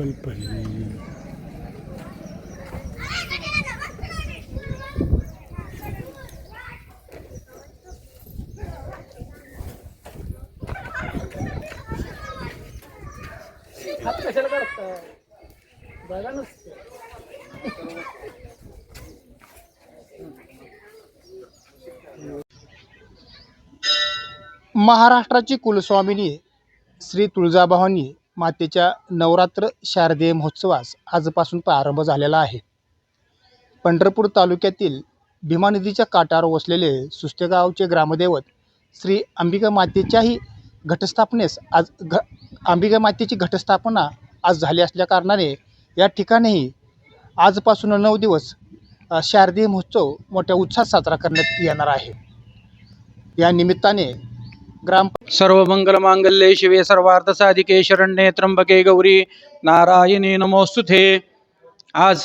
पल पल हात कशाला काढताय? बघा नसतं. महाराष्ट्राची कुलस्वामिनी श्री तुळजाभवानी मातेच्या नवरात्र शारदीय महोत्सवास आजपासून प्रारंभ झालेला आहे. पंढरपूर तालुक्यातील भीमा नदीच्या काठावर वसलेले सुस्तेगावचे ग्रामदैवत श्री अंबिका मातेच्याही घटस्थापनेस आज घ अंबिका मातेची घटस्थापना आज झाली असल्या कारणाने या ठिकाणीही आजपासून नऊ दिवस शारदीय महोत्सव मोठ्या उत्साहात साजरा करण्यात येणार आहे. या निमित्ताने ग्राम सर्वमंगलमांगल्ये शिवे सर्वार्थसाधिके शरण्ये त्र्यंबके गौरी नारायणी नमोस्तुते आज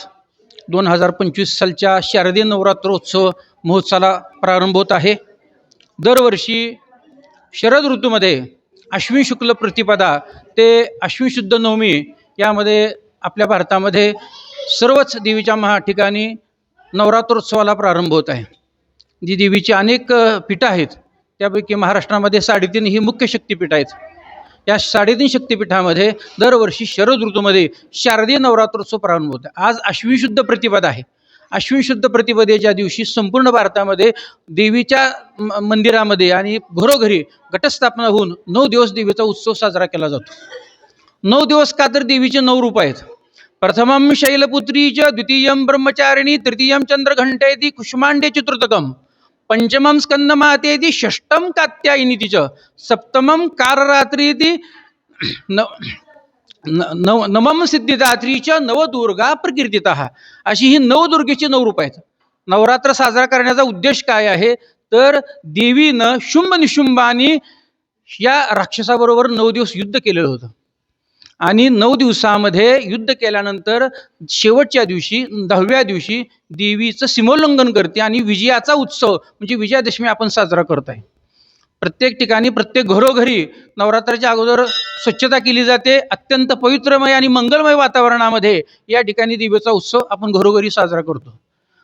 दोन हजार पंचवीस सालच्या शारदीय नवरात्रोत्सव महोत्सवाला प्रारंभ होत आहे. दरवर्षी शरद ऋतूमध्ये अश्विन शुक्ल प्रतिपदा ते अश्विन शुद्ध नवमी यामध्ये आपल्या भारतामध्ये सर्वच देवीच्या महा ठिकाणी नवरात्रोत्सवाला प्रारंभ होत आहे. जी देवीची अनेक पीठं आहेत त्यापैकी महाराष्ट्रामध्ये साडेतीन ही मुख्य शक्तिपीठ आहेत. या साडेतीन शक्तिपीठामध्ये दरवर्षी शरद ऋतूमध्ये शारदीय नवरात्रोत्सव प्रारंभ होतो. आज अश्विन शुद्ध प्रतिपदा आहे. अश्विन शुद्ध प्रतिपदेच्या दिवशी संपूर्ण भारतामध्ये देवीच्या म- मंदिरामध्ये आणि घरोघरी घटस्थापना होऊन नऊ दिवस देवीचा उत्सव साजरा केला जातो. नऊ दिवस का तर देवीचे नऊ रूप आहेत. प्रथमम शैलपुत्री च द्वितीयं ब्रह्मचारिणी तृतीयं चंद्रघंटेती कुष्मांडे चतुर्थकं पंचमं स्कंदमातेति षष्टं कात्यायनीति तिचं सप्तमं काररात्रीति ती न- नव नवम सिद्धिदात्रीच्या नवदुर्गा प्रकीर्तित। अशी ही नवदुर्गेची नऊ रूप आहेत. नवरात्र साजरा करण्याचा उद्देश काय आहे? तर देवीनं शुंभ निशुंभानी या राक्षसाबरोबर नऊ दिवस युद्ध केलेलं होतं. आणि नऊ दिवसामध्ये युद्ध केल्यानंतर शेवटच्या दिवशी दहाव्या दिवशी देवीचं सीमोल्लंघन करते आणि विजयाचा उत्सव म्हणजे विजयादशमी आपण साजरा करत आहे प्रत्येक ठिकाणी प्रत्येक घरोघरी नवरात्राच्या अगोदर स्वच्छता केली जाते. अत्यंत पवित्रमय आणि मंगलमय वातावरणामध्ये या ठिकाणी देवीचा उत्सव आपण घरोघरी साजरा करतो.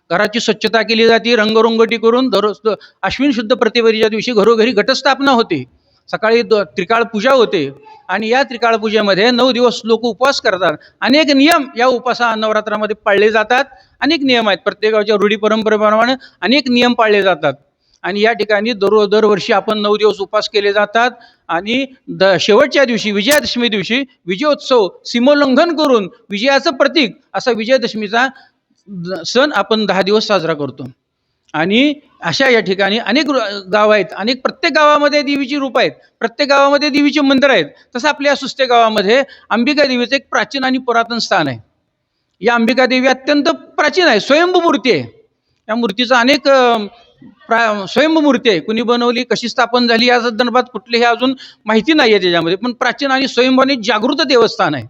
घराची स्वच्छता केली जाते रंगरंगोटी करून दररोज अश्विन शुद्ध प्रतिपदेच्या दिवशी घरोघरी घटस्थापना होते. सकाळी द त्रिकाळ पूजा होते आणि या त्रिकाळ पूजेमध्ये नऊ दिवस लोक उपवास करतात. अनेक नियम या उपासा नवरात्रामध्ये पाळले जातात. अनेक नियम आहेत. प्रत्येक गावच्या रूढी परंपरेप्रमाणे अनेक नियम पाळले जातात. आणि या ठिकाणी दर दरवर्षी आपण नऊ दिवस उपवास केले जातात. आणि द शेवटच्या दिवशी विजयादशमी दिवशी विजयोत्सव सीमोल्लंघन करून विजयाचं प्रतीक असा विजयादशमीचा सण आपण दहा दिवस साजरा करतो. आणि अशा या ठिकाणी अनेक गाव गावं आहेत. अनेक प्रत्येक गावामध्ये देवीची रूप आहेत. प्रत्येक गावामध्ये देवीचे मंदिर आहेत. तसं आपल्या सुस्ते गावामध्ये अंबिका देवीचं एक प्राचीन आणि पुरातन स्थान आहे. या अंबिका देवी अत्यंत प्राचीन आहे. स्वयंभू मूर्ती आहे. या मूर्तीचं अनेक प्रा स्वयंभू मूर्ती आहे. कुणी बनवली कशी स्थापन झाली या संदर्भात कुठलीही अजून माहिती नाही आहे त्याच्यामध्ये. पण प्राचीन आणि स्वयंभू आणि जागृत देवस्थान आहे.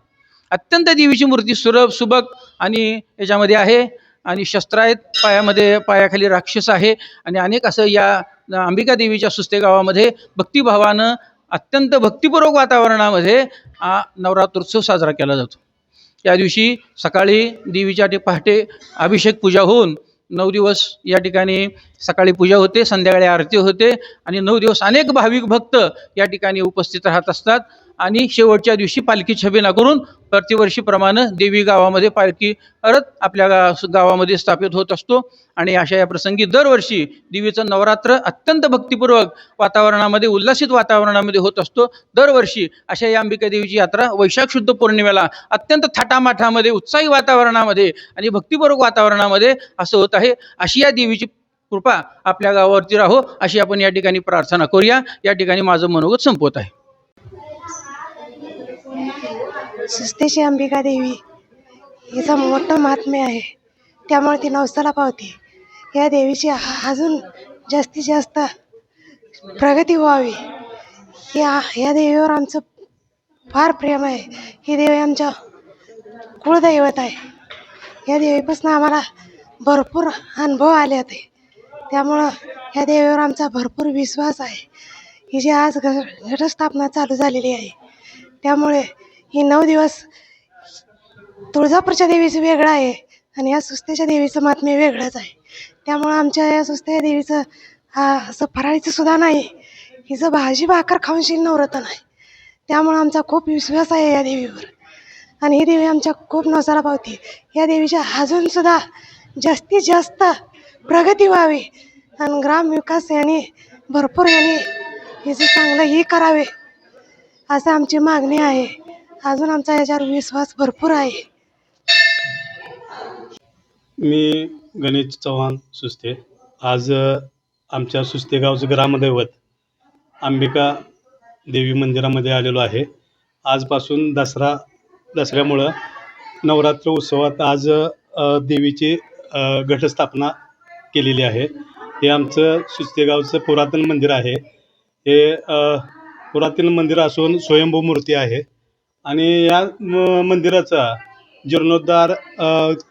अत्यंत देवीची मूर्ती सुरभ सुबक आणि याच्यामध्ये आहे. आणि शस्त्र आहेत पायामध्ये पायाखाली राक्षस आहे आणि अनेक असं या अंबिका देवीच्या सुस्ते गावामध्ये भक्तिभावानं अत्यंत भक्तिपूर्वक वातावरणामध्ये हा नवरात्रोत्सव साजरा केला जातो. या दिवशी सकाळी देवीच्या टे- पहाटे अभिषेक पूजा होऊन नऊ दिवस या ठिकाणी सकाळी पूजा होते संध्याकाळी आरती होते आणि नऊ दिवस अनेक भाविक भक्त या ठिकाणी उपस्थित राहत असतात. आणि शेवटच्या दिवशी पालखी छबिना करून प्रतिवर्षीप्रमाणे देवी गावामध्ये पालखी परत आपल्या गा गावामध्ये स्थापित होत असतो. आणि अशा या प्रसंगी दरवर्षी देवीचं नवरात्र अत्यंत भक्तिपूर्वक वातावरणामध्ये उल्हासित वातावरणामध्ये होत असतो. दरवर्षी अशा या अंबिका देवीची यात्रा वैशाख शुद्ध पौर्णिमेला अत्यंत थाटामाठामध्ये उत्साही वातावरणामध्ये आणि भक्तिपूर्वक वातावरणामध्ये असं होत आहे. अशी या देवीची कृपा आपल्या गावावरती राहो. अशी आपण या ठिकाणी प्रार्थना करूया. या ठिकाणी माझं मनोगत संपवत आहे. सुस्तेची अंबिका देवी हिचं मोठं महात्म्य आहे. त्यामुळे ती नवसाला पावते. या देवीची अजून जास्तीत जास्त प्रगती व्हावी. या या देवीवर आमचं फार प्रेम आहे. ही देवी आमच्या कुळदैवत आहे. या देवीपासून आम्हाला भरपूर अनुभव आले होते. त्यामुळं या देवीवर आमचा भरपूर विश्वास आहे. ही जी आज घ घटस्थापना चालू झालेली आहे त्यामुळे ही नऊ दिवस तुळजापूरच्या देवीचं वेगळं आहे आणि या सुस्त्याच्या देवीचं महात्म्य वेगळंच आहे. त्यामुळं आमच्या या सुस्ते देवीचं हा असं फराळीचं सुद्धा नाही. हिचं भाजी भाकर खाऊनशी नवरत नाही. त्यामुळं आमचा खूप विश्वास आहे या देवीवर. आणि ही देवी आमच्या खूप नवसाला पावते. या देवीच्या अजूनसुद्धा जास्तीत जास्त प्रगती व्हावी आणि ग्रामविकास यांनी भरपूर यांनी हिचं चांगलं ही करावे असं आमची मागणी आहे. अजून आमचा याच्यावर विश्वास भरपूर आहे. मी गणेश चव्हाण सुस्ते. आज आमच्या सुस्ते गावचं ग्रामदैवत अंबिका देवी मंदिरामध्ये आलेलो आहे. आजपासून दसरा दसऱ्यामुळं नवरात्र उत्सवात आज देवीची घटस्थापना केलेली आहे. हे आमचं सुस्तेगावचं पुरातन मंदिर आहे. हे पुरातन मंदिर असून स्वयंभू मूर्ती आहे. आणि या म- मंदिराचा जीर्णोद्धार अ,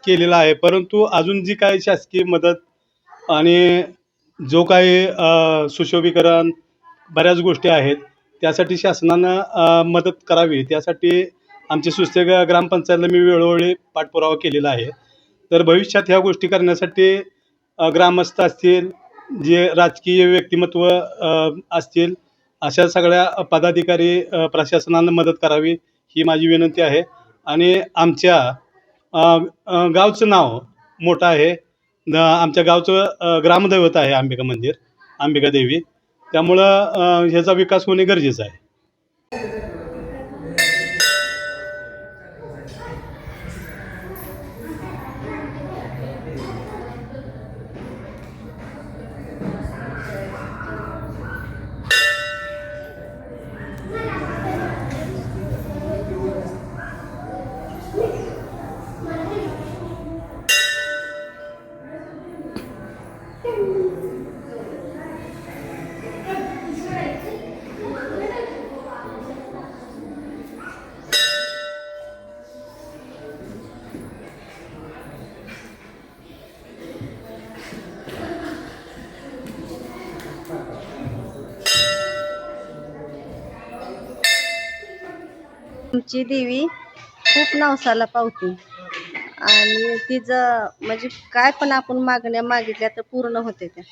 केलेला आहे. परंतु अजून जी काही शासकीय मदत आणि जो काही अ, सुशोभीकरण बऱ्याच गोष्टी आहेत त्यासाठी शासनानं अ, मदत करावी. त्यासाठी आमचे सुस्ते ग ग्रामपंचायतला मी वेळोवेळी पाठपुरावा केलेला आहे. तर भविष्यात ह्या गोष्टी करण्यासाठी अ, ग्रामस्थ असतील जे राजकीय व्यक्तिमत्व अ, असतील अशा सगळ्या पदाधिकारी अ, प्रशासनानं मदत करावी. ही माझी विनंती आहे. आणि आमच्या गावचं नाव मोठं आहे. न आमच्या गावचं ग्रामदैवत आहे अंबिका मंदिर अंबिका देवी. त्यामुळं ह्याचा विकास होणे गरजेचं आहे. आमची देवी खूप नवसाला पावते. आणि तिचं म्हणजे काय पण आपण मागण्या मागितल्या तर पूर्ण होते त्या.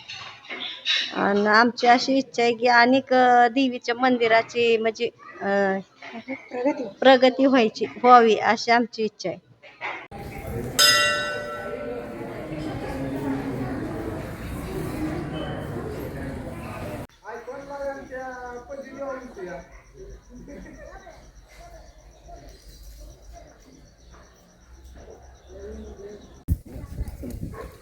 आणि आमची अशी इच्छा आहे की अनेक देवीच्या मंदिराची म्हणजे प्रगती व्हायची व्हावी अशी आमची इच्छा आहे. Mm-hmm.